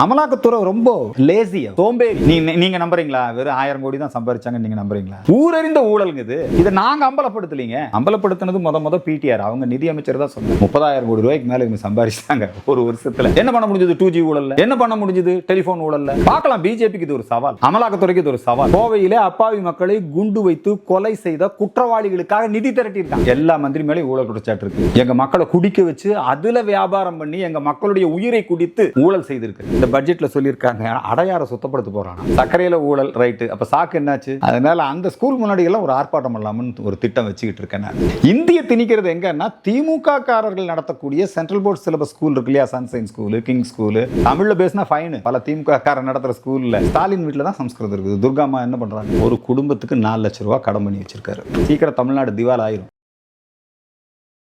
அமலாக்கத்துறை ரொம்ப லேசி சோம்பேறி நீ- நீங்க நம்புறீங்களா? வெறும் ஆயிரம் கோடி தான் சம்பாரிச்சாங்க நீங்க நம்புறீங்களா? ஊரறிந்த ஊழலுங்க இது. இதை நாங்க அம்பலப்படுத்தலீங்க. அம்பலப்படுத்தினது முத முத பிடிஆர் அவங்க நிதி அமைச்சர் தான் சொன்னாங்க. முப்பதாயிரம் கோடி ரூபாய்க்கு மேல இவங்க சம்பாரிச்சாங்க ஒரு வருஷத்துல. என்ன பண்ண முடிஞ்சது டூ ஜி ஊழல்ல? என்ன பண்ண முடிஞ்சது டெலிபோன் ஊழல்ல? பார்க்கலாம் பிஜேபிக்கு இது ஒரு சவால். அமலாக்கத்துறைக்கு இது ஒரு சவால். கோவையிலே அப்பாவி மக்களை குண்டு வைத்து கொலை செய்த குற்றவாளிகளுக்காக நிதி திரட்டியிருக்காங்க. எல்லா மந்திரி மேலேயும் ஊழல் குற்றச்சாட்டு இருக்கு. எங்க மக்களை குடிக்க வச்சு அதுல வியாபாரம் பண்ணி எங்க மக்களுடைய உயிரை குடித்து ஊழல் செய்திருக்கு. இந்த பட்ஜெட்ல சொல்லியிருக்காங்க. அடையாற சுத்தப்படுத்த போறாங்க சர்க்கரையில ஊழல் ரைட்டு அப்ப சாக்கு என்னாச்சு? அதனால அந்த ஸ்கூல் முன்னாடி எல்லாம் ஒரு ஆர்ப்பாட்டம் பண்ணலாம்னு ஒரு திட்டம் வச்சுக்கிட்டு இருக்கேன் இந்திய திணிக்கிறது எங்கன்னா திமுக காரர்கள் நடத்தக்கூடிய சென்ட்ரல் போர்ட் சிலபஸ் ஸ்கூல் இருக்கு இல்லையா? சன்சைன் ஸ்கூலு கிங் ஸ்கூலு தமிழ்ல பேசினா ஃபைனு பல திமுக காரர் நடத்துற ஸ்கூல்ல ஸ்டாலின் வீட்டில் தான் சம்ஸ்கிருதம் இருக்குது. துர்காமா என்ன பண்றாங்க? ஒரு குடும்பத்துக்கு நாலு லட்ச ரூபா கடன் பண்ணி வச்சிருக்காரு. சீக்கிரம் தமிழ்நாடு திவால் ஆயிரும்.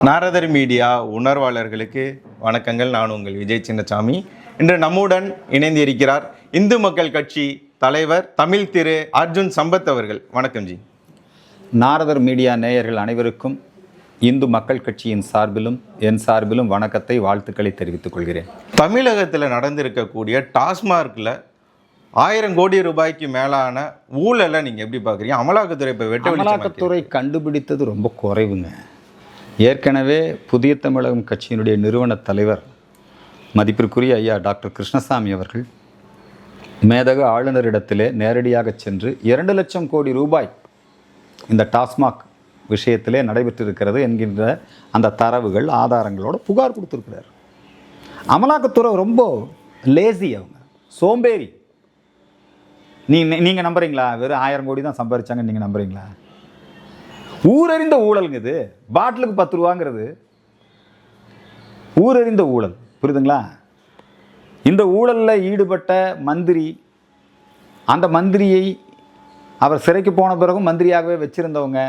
நாரதர் மீடியா உணர்வாளர்களுக்கு வணக்கங்கள். நான் உங்கள் விஜய் சின்னசாமி. இன்று நம்முடன் இணைந்து இருக்கிறார் இந்து மக்கள் கட்சி தலைவர் தமிழ் திரு அர்ஜுன் சம்பத் அவர்கள். வணக்கம் ஜி. நாரதர் மீடியா நேயர்கள் அனைவருக்கும் இந்து மக்கள் கட்சியின் சார்பிலும் என் சார்பிலும் வணக்கத்தை வாழ்த்துக்களை தெரிவித்துக் கொள்கிறேன். தமிழகத்தில் நடந்திருக்கக்கூடிய டாஸ்மார்க்கில் ஆயிரம் கோடி ரூபாய்க்கு மேலான ஊழலை நீங்கள் எப்படி பார்க்குறீங்க அமலாக்கத்துறை இப்போ வெட்ட அமலாக்கத்துறை கண்டுபிடித்தது ரொம்ப குறைவுங்க. ஏற்கனவே புதிய தமிழகம் கட்சியினுடைய நிறுவன தலைவர் மதிப்பிற்குரிய ஐயா டாக்டர் கிருஷ்ணசாமி அவர்கள் மேதக ஆளுநரிடத்திலே நேரடியாக சென்று இரண்டு லட்சம் கோடி ரூபாய் இந்த டாஸ்மாக் விஷயத்திலே நடைபெற்றிருக்கிறது என்கின்ற அந்த தரவுகள் ஆதாரங்களோட புகார் கொடுத்துருக்கிறார். அமலாக்கத்துறை ரொம்ப லேசி அவங்க. சோம்பேறி. நீ நீங்கள் நம்புறீங்களா? வெறும் ஆயிரம் கோடி தான் சம்பாரிச்சாங்க நீங்கள் நம்புறீங்களா? ஊரறிந்த ஊழலுங்க இது. பாட்டிலுக்கு பத்து ரூபாங்கிறது. ஊரறிந்த ஊழல். புரியுதுங்களா? இந்த ஊழலில் ஈடுபட்ட மந்திரி அந்த மந்திரியை அவர் சிறைக்கு போன பிறகும் மந்திரியாகவே வச்சுருந்தவங்க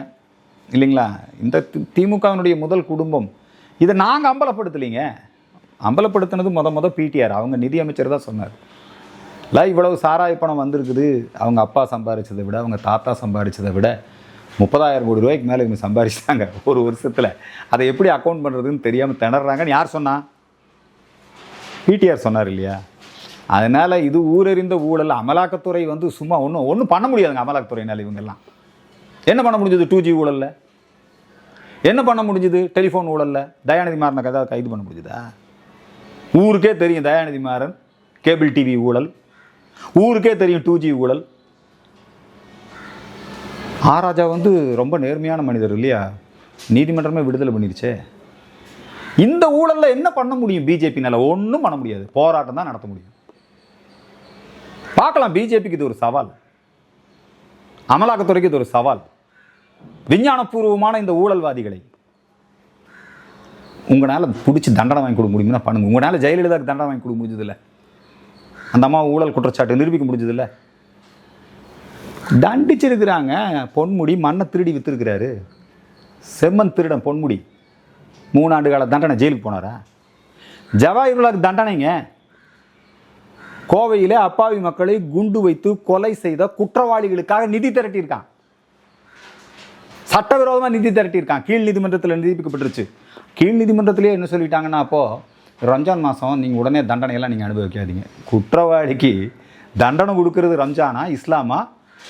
இல்லைங்களா? இந்த திமுகவினுடைய முதல் குடும்பம். இதை நாங்கள் அம்பலப்படுத்தலைங்க. அம்பலப்படுத்தினது முத முத பிடிஆர் அவங்க நிதி அமைச்சர் தான் சொன்னார். இல்லை இவ்வளவு சாராய பணம் வந்திருக்குது. அவங்க அப்பா சம்பாரிச்சதை விட அவங்க தாத்தா சம்பாரிச்சதை விட முப்பதாயிரம் கோடி ரூபாய்க்கு மேலே இவங்க சம்பாரிச்சிட்டாங்க ஒரு வருஷத்தில். அதை எப்படி அக்கௌண்ட் பண்ணுறதுன்னு தெரியாமல் திணறாங்கன்னு யார் சொன்னா? பிடிஆர் சொன்னார் இல்லையா? அதனால் இது ஊரறிந்த ஊழல் அமலாக்கத்துறை வந்து சும்மா ஒன்றும் ஒன்றும் பண்ண முடியாதுங்க அமலாக்கத்துறையினால் இவங்கெல்லாம். என்ன பண்ண முடிஞ்சது டூ ஜி ஊழலில்? என்ன பண்ண முடிஞ்சது டெலிஃபோன் ஊழலில்? தயாநிதி மாறனை கதை கைது பண்ண முடிஞ்சுதா? ஊருக்கே தெரியும் தயாநிதி மாறன் கேபிள் டிவி ஊழல். ஊருக்கே தெரியும் டூ ஜி ஊழல். ஆராஜா வந்து ரொம்ப நேர்மையான மனிதர் இல்லையா? நீதிமன்றமே விடுதலை பண்ணிருச்சே. இந்த ஊழலில் என்ன பண்ண முடியும் பிஜேபினால ஒன்றும் பண்ண முடியாது. போராட்டம் தான் நடத்த முடியும். பார்க்கலாம் பிஜேபிக்கு இது ஒரு சவால். அமலாக்கத்துறைக்கு இது ஒரு சவால். விஞ்ஞானபூர்வமான இந்த ஊழல்வாதிகளை உங்களால் பிடிச்சி தண்டனை வாங்கி கொடுக்க முடியும்னா பண்ணுங்க. உங்களால் ஜெயலலிதாவுக்கு தண்டனை வாங்கி கொடுக்க முடிஞ்சதில்ல. அந்த அம்மா ஊழல் குற்றச்சாட்டு நிரூபிக்க முடிஞ்சதில்ல. தண்டிச்சிருக்கிறாங்க. பொன்முடி மண்ணை திருடி விற்றுருக்கிறாரு செம்மன் திருடன் பொன்முடி. மூணாண்டு கால தண்டனை ஜெயிலுக்கு போனாரா? ஜவாஹிர்லாக்கு தண்டனைங்க. கோவையில் அப்பாவி மக்களை குண்டு வைத்து கொலை செய்த குற்றவாளிகளுக்காக நிதி திரட்டியிருக்கான். சட்டவிரோதமாக நிதி திரட்டியிருக்கான். கீழ் நீதிமன்றத்தில் நிரூபிக்கப்பட்டுருச்சு. கீழ் நீதிமன்றத்திலே என்ன சொல்லிட்டாங்கன்னா அப்போது ரம்ஜான் மாதம் நீங்கள் உடனே தண்டனையெல்லாம் நீங்கள் அனுபவிக்காதீங்க. குற்றவாளிக்கு தண்டனை கொடுக்கறது ரம்ஜானா இஸ்லாமா?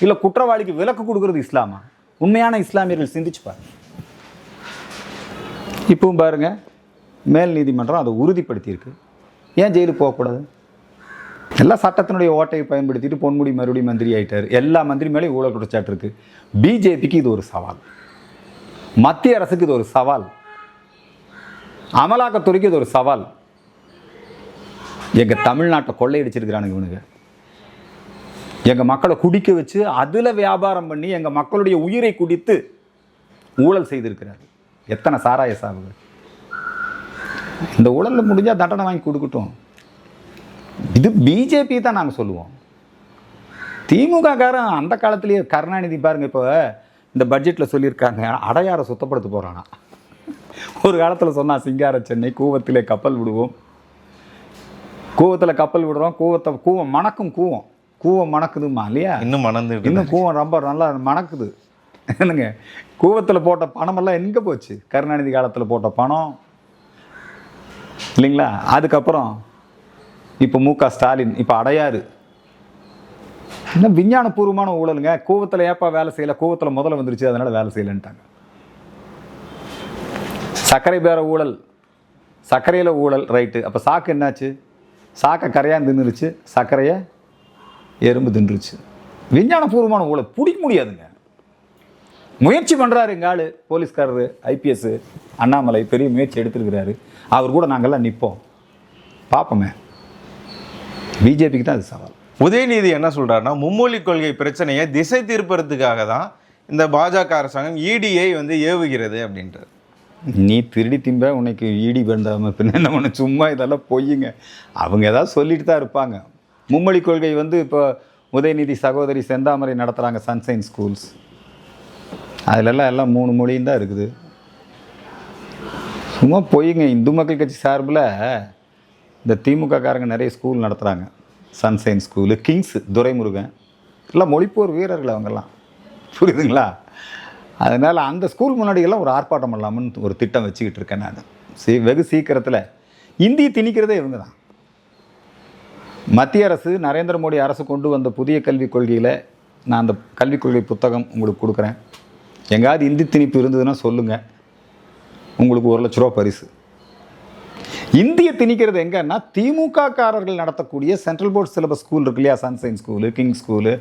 இல்லை குற்றவாளிக்கு விலக்கு கொடுக்கறது இஸ்லாமா? உண்மையான இஸ்லாமியர்கள் சிந்திச்சு பாருங்க. இப்பவும் பாருங்க மேல் நீதிமன்றம் அதை உறுதிப்படுத்தியிருக்கு. ஏன் ஜெயிலுக்கு போகக்கூடாது? எல்லா சட்டத்தினுடைய ஓட்டையை பயன்படுத்திட்டு பொன்முடி மறுபடியும் மந்திரி ஆகிட்டார் எல்லா மந்திரி மேலேயும் ஊழல் குற்றச்சாட்டு இருக்குது பிஜேபிக்கு இது ஒரு சவால். மத்திய அரசுக்கு இது ஒரு சவால். அமலாக்கத்துறைக்கு இது ஒரு சவால். எங்கள் தமிழ்நாட்டை கொள்ளையடிச்சிருக்கிறானுங்க இவனுங்க. எங்கள் மக்களை குடிக்க வச்சு அதில் வியாபாரம் பண்ணி எங்கள் மக்களுடைய உயிரை குடித்து ஊழல் செய்திருக்கிறார்கள் எத்தனை சாராய சாவுகள் இந்த ஊழலில் முடிஞ்சா தண்டனை வாங்கி கொடுக்கட்டும். இது பிஜேபி தான் நாங்கள் சொல்லுவோம். திமுக காரன் அந்த காலத்திலேயே கருணாநிதி பாருங்க இப்போ இந்த பட்ஜெட்டில் சொல்லியிருக்காங்க. அடையாரை சுத்தப்படுத்த போகிறானா ஒரு காலத்தில் சொன்னா சிங்கார சென்னை கூவத்திலே கப்பல் விடுவோம். கூவத்தில் கப்பல் விடுறோம். கூவத்தை கூவம் மணக்கும் கூவம். கூவம் மணக்குதுமா இல்லையா? இன்னும் மணந்து இன்னும் கூவம் ரொம்ப நல்லா மணக்குது. என்னங்க? கூவத்தில் போட்ட பணமெல்லாம் எங்கே போச்சு? கருணாநிதி காலத்தில் போட்ட பணம். இல்லைங்களா? அதுக்கப்புறம் இப்போ மு க ஸ்டாலின் இப்போ அடையாறு. இன்னும் விஞ்ஞானபூர்வமான ஊழலுங்க. கூவத்தில் ஏப்பா வேலை செய்யலை? கூவத்தில் முதல்ல வந்துருச்சு அதனால் வேலை செய்யலைன்ட்டாங்க. சர்க்கரை பேர ஊழல். சர்க்கரையில் ஊழல் ரைட்டு அப்போ சாக்கு என்னாச்சு? சாக்கை கரையாக தின்னுருச்சு. சர்க்கரையை எறும்பு தின்றுச்சு விஞ்ஞானபூர்வமான ஊழல். பிடிக்க முடியாதுங்க. முயற்சி பண்ணுறாரு எங்கள் ஆள் போலீஸ்காரரு ஐபிஎஸ் அண்ணாமலை பெரிய முயற்சி எடுத்திருக்கிறாரு. அவர் கூட நாங்கள்லாம் நிற்போம் பார்ப்போமே பிஜேபிக்கு தான் அது சவால். உதயநிதி என்ன சொல்றாருன்னா மும்மொழி கொள்கை பிரச்சனையை திசை திருப்பறதுக்காக தான் இந்த பாஜக அரசாங்கம் இடியை வந்து ஏவுகிறது அப்படின்றார். நீ திருடி திம்ப உனக்கு ஈடி வேண்டாம பின்ன என்ன பண்ண? சும்மா இதெல்லாம் பொய்யுங்க. அவங்க ஏதாவது சொல்லிட்டு தான் இருப்பாங்க. மும்மொழி கொள்கை வந்து இப்போ உதயநிதி சகோதரி செந்தாமரை நடத்துகிறாங்க சன்சைன் ஸ்கூல்ஸ் அதிலெல்லாம் எல்லாம் மூணு மொழியும் தான் இருக்குது. சும்மா பொய்யுங்க இந்து மக்கள் கட்சி சார்பில் இந்த திமுக காரங்க நிறைய ஸ்கூல் நடத்துகிறாங்க சன்சைன் ஸ்கூலு கிங்ஸ் துரைமுருகன். எல்லாம் மொழிப்போர் வீரர்கள் அவங்கெல்லாம். புரியுதுங்களா? அதனால் அந்த ஸ்கூல் முன்னாடியெல்லாம் ஒரு ஆர்ப்பாட்டம் பண்ணலாம்னு ஒரு திட்டம் வச்சுக்கிட்டு இருக்கேன் நான். சீ வெகு சீக்கிரத்தில் இந்தி திணிக்கிறதே இவங்க தான். மத்திய அரசு நரேந்திர மோடி அரசு கொண்டு வந்த புதிய கல்விக் கொள்கையில் நான் அந்த கல்விக் கொள்கை புத்தகம் உங்களுக்கு கொடுக்குறேன். எங்காவது இந்தி திணிப்பு இருந்ததுன்னா சொல்லுங்கள் உங்களுக்கு ஒரு லட்ச ரூபா பரிசு. இந்திய திணிக்கிறது எங்கன்னா திமுக காரர்கள் நடத்தக்கூடிய சென்ட்ரல் போர்ட் சிலபஸ் ஸ்கூல் இருக்கு இல்லையா? சன்சைன் ஸ்கூலு கிங் ஸ்கூலு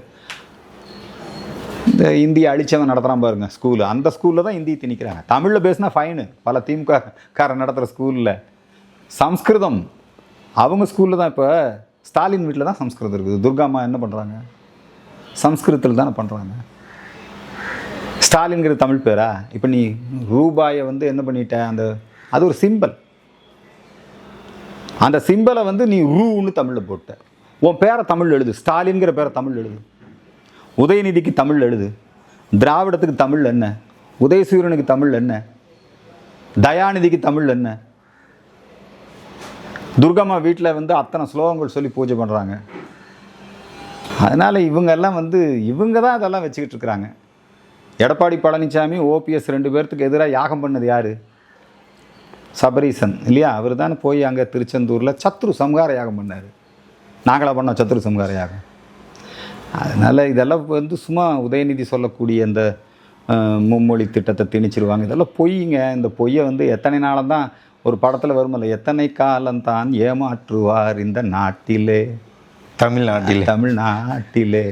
இந்த இந்திய அழிச்சவன் நடத்துகிறான் பாருங்க ஸ்கூலு அந்த ஸ்கூலில் தான் இந்தி திணிக்கிறாங்க. தமிழில் பேசினா ஃபைனு பல திமுக காரன் நடத்துகிற ஸ்கூலில் சம்ஸ்கிருதம். அவங்க ஸ்கூலில் தான் இப்போ ஸ்டாலின் வீட்டில் தான் சம்ஸ்கிருதம் இருக்குது. துர்காம்மா என்ன பண்ணுறாங்க சம்ஸ்கிருதத்தில் தானே பண்ணுறாங்க ஸ்டாலின்கிறது தமிழ் பேரா? இப்போ நீ ரூபாயை வந்து என்ன பண்ணிட்ட? அந்த அது ஒரு சிம்பல். அந்த சிம்பலை வந்து நீ ரூன்னு தமிழில் போட்ட. உன் பேரை தமிழ் எழுது. ஸ்டாலின்கிற பேரை தமிழ் எழுது. உதயநிதிக்கு தமிழ் எழுது. திராவிடத்துக்கு தமிழ் என்ன? உதயசூரியனுக்கு தமிழ் என்ன? தயாநிதிக்கு தமிழ் என்ன? துர்கம்மா வீட்டில் வந்து அத்தனை ஸ்லோகங்கள் சொல்லி பூஜை பண்ணுறாங்க அதனால் இவங்கெல்லாம் வந்து இவங்க தான் அதெல்லாம் வச்சுக்கிட்டு இருக்கிறாங்க. எடப்பாடி பழனிசாமி ஓபிஎஸ் ரெண்டு பேர்த்துக்கு எதிராக யாகம் பண்ணது யார்? சபரீசன் இல்லையா? அவர் தானே போய் அங்கே திருச்செந்தூரில் சத்ரு சம்ஹார யாகம் பண்ணார். நாங்களா பண்ணோம் சத்ரு சம்ஹார யாகம். அதனால் இதெல்லாம் வந்து சும்மா உதயநிதி சொல்லக்கூடிய இந்த மும்மொழி திட்டத்தை திணிச்சிருவாங்க. இதெல்லாம் பொய்யுங்க இந்த பொய்யை வந்து எத்தனை நாளம் தான் ஒரு படத்தில் வருமல்ல எத்தனை காலம்தான் ஏமாற்றுவார் இந்த நாட்டிலே? தமிழ்நாட்டில். தமிழ்நாட்டிலே.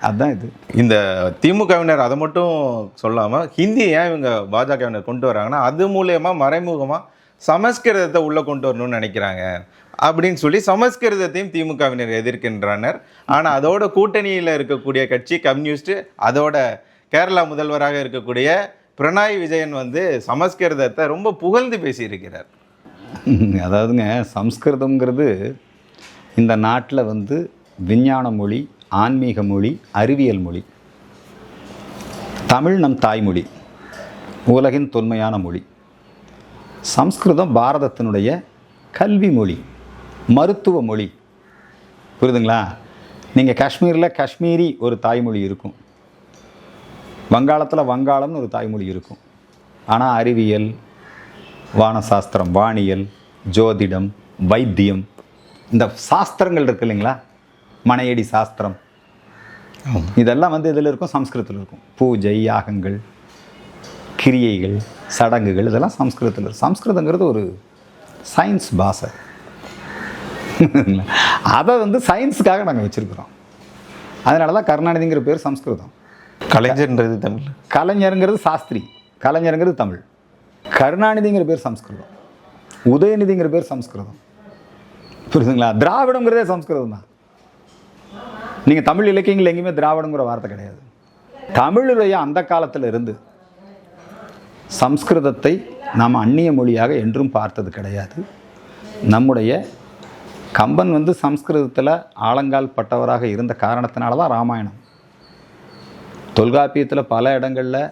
அதுதான் இது. இந்த திமுகவினர் அதை மட்டும் சொல்லாமல் ஹிந்தி ஏன் இவங்க பாஜகவினர் கொண்டு வராங்கன்னா அது மூலயமா மறைமுகமாக சமஸ்கிருதத்தை உள்ளே கொண்டு வரணும்னு நினைக்கிறாங்க அப்படின்னு சொல்லி சமஸ்கிருதத்தையும் திமுகவினர் எதிர்க்கின்றனர். ஆனால் அதோட கூட்டணியில் இருக்கக்கூடிய கட்சி கம்யூனிஸ்ட் அதோட கேரளா முதல்வராக இருக்கக்கூடிய பிரணாய் விஜயன் வந்து சமஸ்கிருதத்தை ரொம்ப புகழ்ந்து பேசியிருக்கிறார். அதாவதுங்க சம்ஸ்கிருதம்ங்கிறது இந்த நாட்டில் வந்து விஞ்ஞான மொழி ஆன்மீக மொழி அறிவியல் மொழி தமிழ் நம் தாய்மொழி உலகின் தொன்மையான மொழி சம்ஸ்கிருதம் பாரதத்தினுடைய கல்வி மொழி மருத்துவ மொழி. புரியுதுங்களா? நீங்கள் காஷ்மீரில் காஷ்மீரி ஒரு தாய்மொழி இருக்கும். வங்காளத்தில் வங்காளம்னு ஒரு தாய்மொழி இருக்கும். ஆனால் அறிவியல் வானசாஸ்திரம் வானியல் ஜோதிடம் வைத்தியம் இந்த சாஸ்திரங்கள் இருக்கு இல்லைங்களா? மனையடி சாஸ்திரம். இதெல்லாம் வந்து இதில் இருக்கும் சம்ஸ்கிருதத்தில் இருக்கும். பூஜை யாகங்கள் கிரியைகள் சடங்குகள் இதெல்லாம் சம்ஸ்கிருதத்தில் இருக்கும் சம்ஸ்கிருதங்கிறது ஒரு சயின்ஸ் பாஷை. அதை வந்து சயின்ஸுக்காக நாங்கள் வச்சுருக்குறோம். அதனால தான் கருணாநிதிங்கிற பேர் சம்ஸ்கிருதம். கலைஞர்ன்றது தமிழ். கலைஞருங்கிறது சாஸ்திரி கலைஞருங்கிறது தமிழ். கருணாநிதிங்கிற பேர் சம்ஸ்கிருதம். உதயநிதிங்கிற பேர் சம்ஸ்கிருதம். புரியுதுங்களா? திராவிடங்கிறதே சம்ஸ்கிருதம் தான். நீங்கள் தமிழ் இலக்கியங்கள் எங்கேயுமே திராவிடங்கிற வார்த்தை கிடையாது. தமிழுடைய அந்த காலத்தில் இருந்து சம்ஸ்கிருதத்தை நாம் அந்நிய மொழியாக என்றும் பார்த்தது கிடையாது. நம்முடைய கம்பன் வந்து சம்ஸ்கிருதத்தில் ஆலங்கால் பட்டவராக இருந்த காரணத்தினால தான் ராமாயணம். தொல்காப்பியத்தில் பல இடங்களில்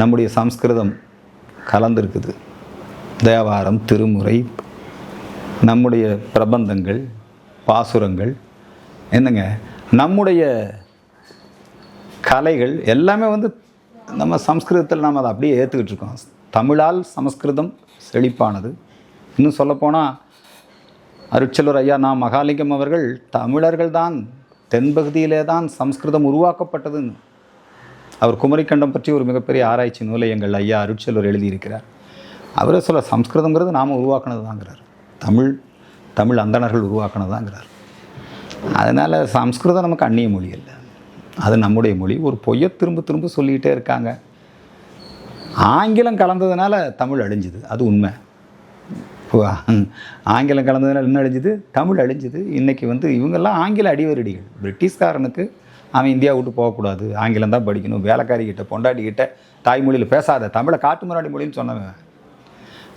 நம்முடைய சம்ஸ்கிருதம் கலந்துருக்குது. தேவாரம் திருமுறை நம்முடைய பிரபந்தங்கள் பாசுரங்கள் என்னங்க? நம்முடைய கலைகள் எல்லாமே வந்து நம்ம சம்ஸ்கிருதத்தில் நாம் அதை அப்படியே ஏற்றுக்கிட்டு இருக்கோம். தமிழால் சமஸ்கிருதம் செழிப்பானது. இன்னும் சொல்லப்போனால் அருட்செல்வர் ஐயா நான் மகாலிங்கம் அவர்கள் தமிழர்கள் தான் தென்பகுதியிலே தான் சம்ஸ்கிருதம் உருவாக்கப்பட்டதுன்னு. அவர் குமரிக்கண்டம் பற்றி ஒரு மிகப்பெரிய ஆராய்ச்சி நூலை எங்கள் ஐயா அருட்செல்வர் எழுதியிருக்கிறார். அவரே சொல்ல சம்ஸ்கிருதங்கிறது நாம் உருவாக்கினது தாங்கிறார் தமிழ் தமிழ் அந்தணர்கள் உருவாக்கினதாங்கிறார். அதனால் சம்ஸ்கிருதம் நமக்கு அந்நிய மொழி இல்லை அது நம்முடைய மொழி. ஒரு பொய்யை திரும்ப திரும்ப சொல்லிக்கிட்டே இருக்காங்க. ஆங்கிலம் கலந்ததுனால தமிழ் அழிஞ்சுது. அது உண்மை. இப்போ ஆங்கிலம் கலந்ததுனால என்ன அழிஞ்சுது? தமிழ் அழிஞ்சுது. இன்றைக்கி வந்து இவங்கெல்லாம் ஆங்கில அடிவரடிகள். பிரிட்டிஷ்காரனுக்கு அவன் இந்தியா விட்டு போகக்கூடாது. ஆங்கிலம் தான் படிக்கணும். வேலைக்காரிக்கிட்ட பொண்டாட்டிக்கிட்ட தாய்மொழியில் பேசாத. தமிழை காட்டு முன்னாடி மொழின்னு சொன்னவன்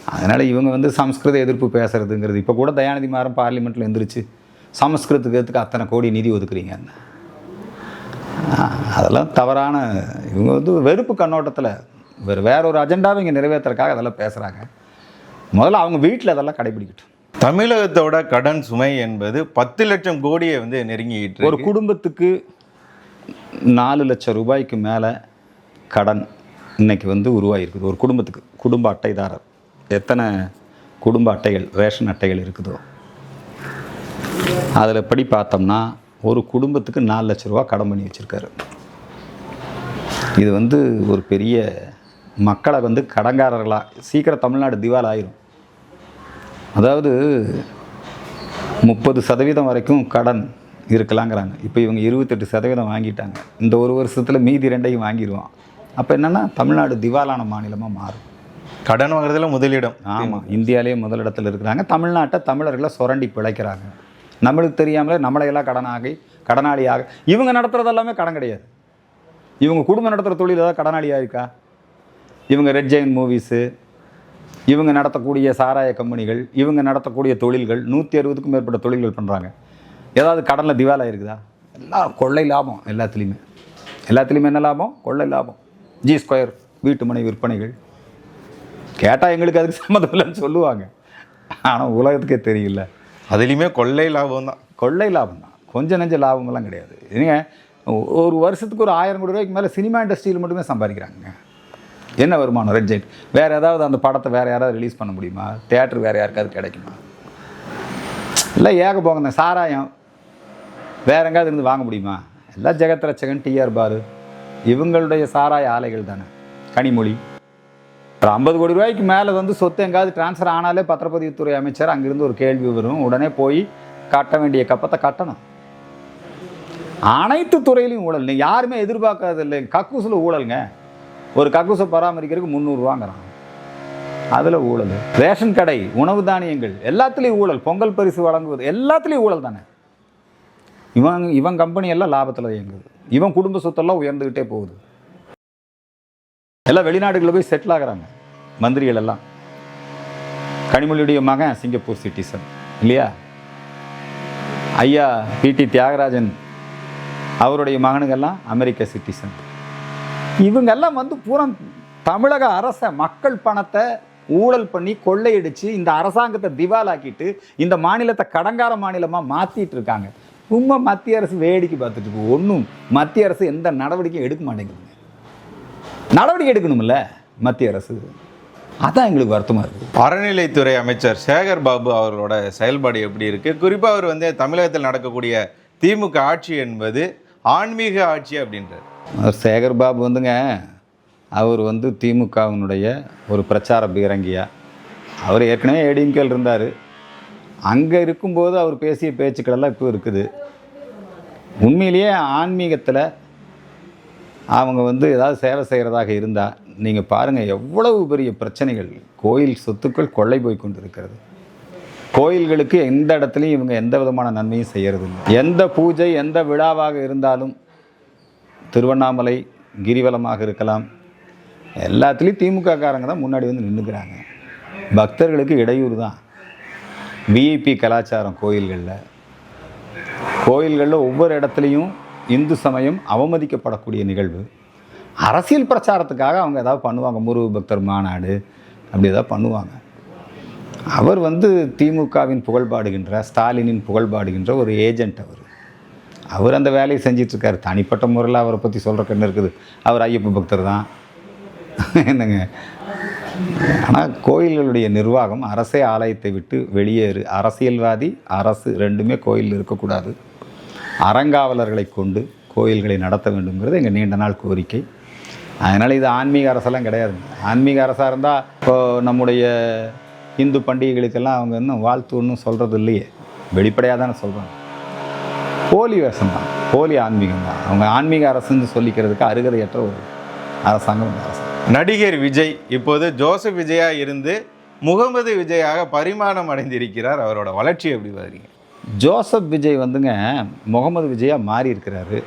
அதனால் இவங்க வந்து சம்ஸ்கிருத எதிர்ப்பு பேசுறதுங்கிறது. இப்போ கூட தயாநிதி மாறம் பார்லிமெண்ட்டில் எந்திரிச்சு சமஸ்கிருதத்துக்கு அத்தனை கோடி நிதி ஒதுக்குறீங்க? அதெல்லாம் தவறான இவங்க வந்து வெறுப்பு கண்ணோட்டத்தில் வேறு வேற ஒரு அஜெண்டாவை இங்கே நிறைவேற்றுறதுக்காக அதெல்லாம் பேசுகிறாங்க முதல்ல அவங்க வீட்டில் அதெல்லாம் கடைபிடிக்கட்டும். தமிழகத்தோட கடன் சுமை என்பது பத்து லட்சம் கோடியை வந்து நெருங்கிட்டு ஒரு. குடும்பத்துக்கு நாலு லட்சம் ரூபாய்க்கு மேலே கடன் இன்னைக்கு வந்து உருவாகிருக்குது ஒரு குடும்பத்துக்கு குடும்ப அட்டைதாரர். எத்தனை குடும்ப அட்டைகள் ரேஷன் அட்டைகள் இருக்குதோ? அதில் படி பார்த்தோம்னா ஒரு குடும்பத்துக்கு நாலு லட்ச ரூபா கடன் பண்ணி வச்சுருக்காரு. இது வந்து ஒரு பெரிய மக்களை வந்து கடங்காரர்களாக சீக்கிரம் தமிழ்நாடு திவால் ஆயிரும். அதாவது முப்பது சதவீதம் வரைக்கும் கடன் இருக்கலாங்கிறாங்க. இப்போ இவங்க இருபத்தெட்டு சதவீதம் வாங்கிட்டாங்க. இந்த ஒரு வருஷத்தில் மீதி ரெண்டையும் வாங்கிடுவான் அப்போ என்னென்னா தமிழ்நாடு திவாலான மாநிலமாக மாறும். கடன் வாங்குறதுல முதலிடம். ஆமாம் இந்தியாவிலேயே முதலிடத்தில் இருக்கிறாங்க. தமிழ்நாட்டை தமிழர்களை சுரண்டி பிழைக்கிறாங்க. நம்மளுக்கு தெரியாமலே நம்மளையெல்லாம் கடனாகி கடனாளியாக இவங்க நடத்துகிறது எல்லாமே கடன் கிடையாது. இவங்க குடும்பம் நடத்துகிற தொழில் ஏதாவது கடனாளியாக இருக்கா? இவங்க ரெட் ஜெயின் மூவிஸு இவங்க நடத்தக்கூடிய சாராய கம்பெனிகள் இவங்க நடத்தக்கூடிய தொழில்கள் நூற்றி அறுபதுக்கும் மேற்பட்ட தொழில்கள் பண்ணுறாங்க ஏதாவது கடனில் திவாலாக இருக்குதா? எல்லாம் கொள்ளை லாபம் எல்லாத்துலேயுமே. எல்லாத்துலேயுமே என்ன லாபம்? கொள்ளை லாபம். ஜி ஸ்கொயர் வீட்டு மனை விற்பனைகள். கேட்டால் எங்களுக்கு அதுக்கு சம்மந்தம் இல்லைன்னு சொல்லுவாங்க. ஆனால் உலகத்துக்கே தெரியல அதுலேயுமே கொள்ளை லாபம் தான். கொள்ளை லாபம் தான். கொஞ்சம் நெஞ்ச லாபங்கள்லாம் கிடையாது. நீங்க ஒரு வருஷத்துக்கு ஒரு ஆயிரம் கோடி ரூபாய்க்கு மேலே சினிமா இண்டஸ்ட்ரியில் மட்டுமே சம்பாதிக்கிறாங்க என்ன வருமானம்? ரெட் வேறு ஏதாவது அந்த படத்தை வேறு யாராவது ரிலீஸ் பண்ண முடியுமா? தேட்டர் வேறு யாருக்காவது கிடைக்குமா? இல்லை ஏக போங்க சாராயம் வேற எங்காவது இருந்து வாங்க முடியுமா? எல்லாம் ஜெகத் ரச்சகன் டிஆர் பாரு இவங்களுடைய சாராய ஆலைகள் தானே. கனிமொழி. ஒரு ஐம்பது கோடி ரூபாய்க்கு மேலே வந்து சொத்து எங்காவது ட்ரான்ஸ்ஃபர் ஆனாலே பத்திரப்பதிவுத்துறை அமைச்சர் அங்கிருந்து ஒரு கேள்வி வரும். உடனே போய் கட்ட வேண்டிய கப்பத்தை கட்டணும். அனைத்து துறையிலையும் ஊழல். நீ யாருமே எதிர்பார்க்காத இல்லை கக்கூசில் ஊழலுங்க. ஒரு கக்கூசை பராமரிக்கிறதுக்கு முந்நூறுவாங்கிறான் அதில் ஊழல். ரேஷன் கடை உணவு தானியங்கள் எல்லாத்துலேயும் ஊழல். பொங்கல் பரிசு வழங்குவது எல்லாத்துலேயும் ஊழல் தானே. இவன் இவன் கம்பெனி எல்லாம் லாபத்தில் இயங்குது. இவன் குடும்ப சொத்தெல்லாம் உயர்ந்துக்கிட்டே போகுது. எல்லாம் வெளிநாடுகளில் போய் செட்டில் ஆகிறாங்க. மந்திரிகள் எல்லாம் கனிமொழியுடைய மகன் சிங்கப்பூர் சிட்டிசன் இல்லையா? ஐயா பிடி தியாகராஜன் அவருடைய மகனுங்கெல்லாம் அமெரிக்க சிட்டிசன் இவங்கெல்லாம் வந்து பூரா தமிழக அரச மக்கள் பணத்தை ஊழல் பண்ணி கொள்ளையடிச்சு இந்த அரசாங்கத்தை திவாலாக்கிட்டு இந்த மாநிலத்தை கடங்கார மாநிலமாக மாற்றிட்டு இருக்காங்க. உண்மை மத்திய அரசு வேடிக்கை பார்த்துட்டு ஒன்றும் மத்திய அரசு எந்த நடவடிக்கையும் எடுக்க மாட்டேங்குதுங்க. நடவடிக்கை எடுக்கணும்ல மத்திய அரசு? அதான் எங்களுக்கு வருத்தமாக இருக்குது அறநிலைத்துறை அமைச்சர் சேகர் பாபு அவர்களோட செயல்பாடு எப்படி இருக்கு? குறிப்பா அவர் வந்து தமிழகத்தில் நடக்கக்கூடிய திமுக ஆட்சி என்பது ஆன்மீக ஆட்சி அப்படின்றார். அவர் சேகர் பாபு வந்துங்க அவர் வந்து திமுகவினுடைய ஒரு பிரச்சார பீரங்கியா? அவர் ஏற்கனவே ஏடிஎம்கேல இருந்தார். அங்கே இருக்கும்போது அவர் பேசிய பேச்சுக்களெல்லாம் இப்போ இருக்குது. உண்மையிலேயே ஆன்மீகத்தில் அவங்க வந்து ஏதாவது சேவை செய்கிறதாக இருந்தால் நீங்கள் பாருங்கள் எவ்வளவு பெரிய பிரச்சனைகள் கோயில் சொத்துக்கள் கொள்ளை போய் கொண்டிருக்கிறது. கோயில்களுக்கு எந்த இடத்துலையும் இவங்க எந்த விதமான நன்மையும் செய்யறதில்லை. எந்த பூஜை எந்த விழாவாக இருந்தாலும் திருவண்ணாமலை கிரிவலமாக இருக்கலாம். எல்லாத்துலேயும் திமுக காரங்க தான் முன்னாடி வந்து நின்றுக்கிறாங்க பக்தர்களுக்கு இடையூறு தான். விஐபி கலாச்சாரம் கோயில்களில். கோயில்களில் ஒவ்வொரு இடத்துலையும் இந்து சமயம் அவமதிக்கப்படக்கூடிய நிகழ்வு. அரசியல் பிரச்சாரத்துக்காக அவங்க ஏதாவது பண்ணுவாங்க. முருக பக்தர் மாநாடு அப்படி ஏதாவது பண்ணுவாங்க. அவர் வந்து திமுகவின் புகழ்பாடுகின்ற ஸ்டாலினின் புகழ்பாடுகின்ற ஒரு ஏஜென்ட் அவர். அவர் அந்த வேலையை செஞ்சிட்ருக்காரு. தனிப்பட்ட முறையில் அவரை பற்றி சொல்கிற கண்ணு இருக்குது? அவர் ஐயப்ப பக்தர் தான். என்னங்க? ஆனால் கோயில்களுடைய நிர்வாகம் அரசே ஆலயத்தை விட்டு வெளியேறு. அரசியல்வாதி அரசு ரெண்டுமே கோயில் இருக்கக்கூடாது. அறங்காவலர்களை கொண்டு கோயில்களை நடத்த வேண்டுங்கிறது எங்கள் நீண்ட நாள் கோரிக்கை. அதனால் இது ஆன்மீக அரசெல்லாம் கிடையாது. ஆன்மீக அரசாக இருந்தால் இப்போது நம்முடைய இந்து பண்டிகைகளுக்கெல்லாம் அவங்க இன்னும் வாழ்த்து ஒன்றும் சொல்கிறது இல்லையே. வெளிப்படையாக தானே சொல்கிறாங்க போலி வேஷம் தான். போலி ஆன்மீகம் தான். அவங்க ஆன்மீக அரசுன்னு சொல்லிக்கிறதுக்கு அருகதையற்ற ஒரு அரசாங்கம் நடிகர் விஜய் இப்போது ஜோசப் விஜயா இருந்து முகமது விஜயாக பரிமாணம் அடைந்திருக்கிறார். அவரோட வளர்ச்சி எப்படி பாருங்க ஜோசப் விஜய் வந்துங்க முகமது விஜயா மாறி இருக்கிறாரு.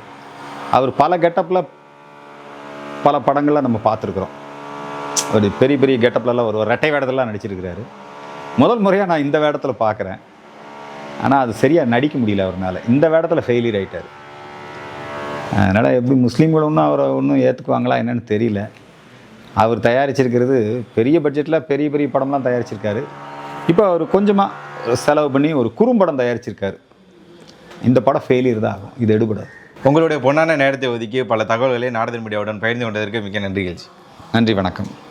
அவர் பல கெட்டப்பில் பல படங்களில் நம்ம பார்த்துருக்குறோம். ஒரு பெரிய பெரிய கெட்டப்லலாம் ஒரு ரெட்டை வேடத்தெல்லாம் நடிச்சிருக்கிறாரு. முதல் முறையாக நான் இந்த வேடத்தில் பார்க்குறேன். ஆனால் அது சரியாக நடிக்க முடியல அவர்னால. இந்த வேடத்தில் ஃபெயிலியர் ஆகிட்டார் அதனால் எப்படி முஸ்லீம்கள் ஒன்றும் அவரை ஒன்றும் ஏற்றுக்குவாங்களா என்னென்னு தெரியல. அவர் தயாரிச்சிருக்கிறது பெரிய பட்ஜெட்டில் பெரிய பெரிய படம்லாம் தயாரிச்சிருக்காரு. இப்போ அவர் கொஞ்சமாக செலவு பண்ணி ஒரு குறும்படம் தயாரிச்சிருக்காரு. இந்த படம் ஃபெயிலியர் தான் ஆகும். இது எடுபடாது. உங்களுடைய பொன்னான நேரத்தை ஒதுக்கி பல தகவல்களை நாடகன் மீடியாவுடன் பகிர்ந்து கொண்டதற்கு மிக்க நன்றிகள். நன்றி வணக்கம்.